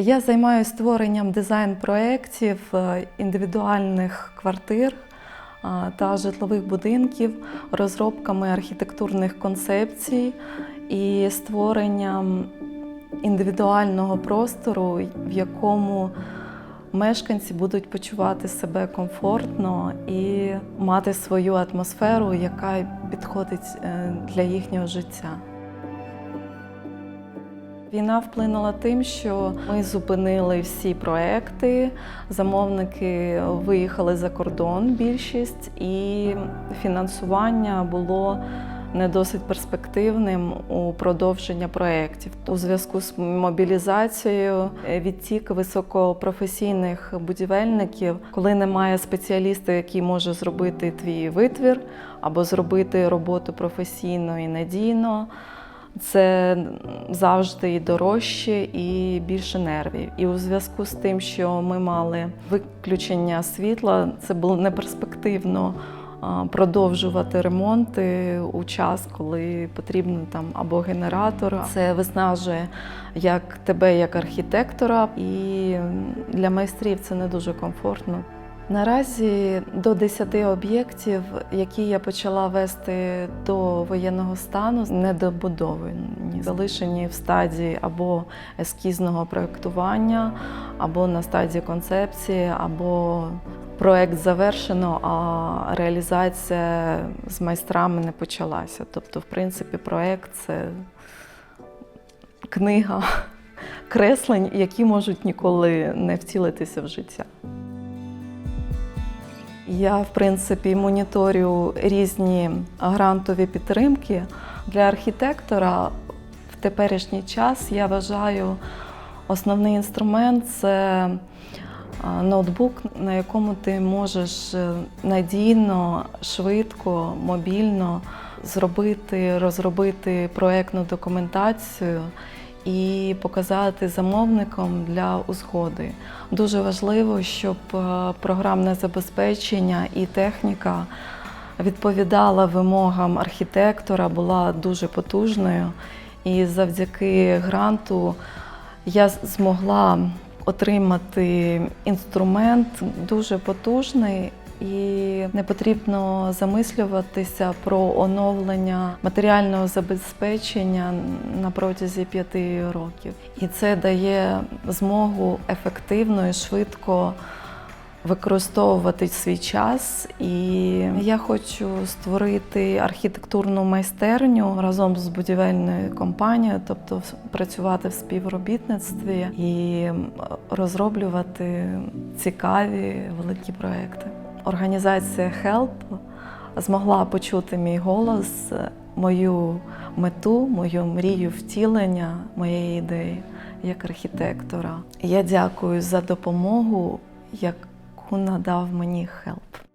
Я займаюся створенням дизайн-проєктів е, індивідуальних квартир е, та житлових будинків, розробками архітектурних концепцій і створенням індивідуального простору, в якому мешканці будуть почувати себе комфортно і мати свою атмосферу, яка підходить е, для їхнього життя. Війна вплинула тим, що ми зупинили всі проекти, замовники виїхали за кордон більшість, і фінансування було не досить перспективним у продовження проєктів. У зв'язку з мобілізацією відтік високопрофесійних будівельників, коли немає спеціаліста, який може зробити твій витвір або зробити роботу професійно і надійно. Це завжди і дорожче, і більше нервів. І у зв'язку з тим, що ми мали виключення світла, це було неперспективно продовжувати ремонти у час, коли потрібен там або генератор. Це виснажує як тебе, як архітектора, і для майстрів це не дуже комфортно. Наразі до 10 об'єктів, які я почала вести до воєнного стану, недобудовані, залишені в стадії або ескізного проєктування, або на стадії концепції, або проєкт завершено, а реалізація з майстрами не почалася. Тобто, в принципі, проєкт це книга креслень, які можуть ніколи не втілитися в життя. Я, в принципі, моніторю різні грантові підтримки. Для архітектора в теперішній час я вважаю, основний інструмент це ноутбук, на якому ти можеш е, надійно, швидко, мобільно зробити, розробити проєктну документацію і показати замовникам для узгоди. Дуже важливо, щоб е, програмне забезпечення і техніка відповідала вимогам архітектора, була дуже потужною. І завдяки гранту я змогла отримати інструмент дуже потужний. І не потрібно замислюватися про оновлення матеріального забезпечення на протязі п'яти років. І це дає змогу ефективно і швидко використовувати свій час. І я хочу створити архітектурну майстерню разом з будівельною компанією, тобто працювати в співробітництві і розроблювати цікаві великі проекти. Організація HELP змогла почути мій голос, мою мету, мою мрію втілення моєї ідеї як архітектора. Я дякую за допомогу, яку надав мені HELP.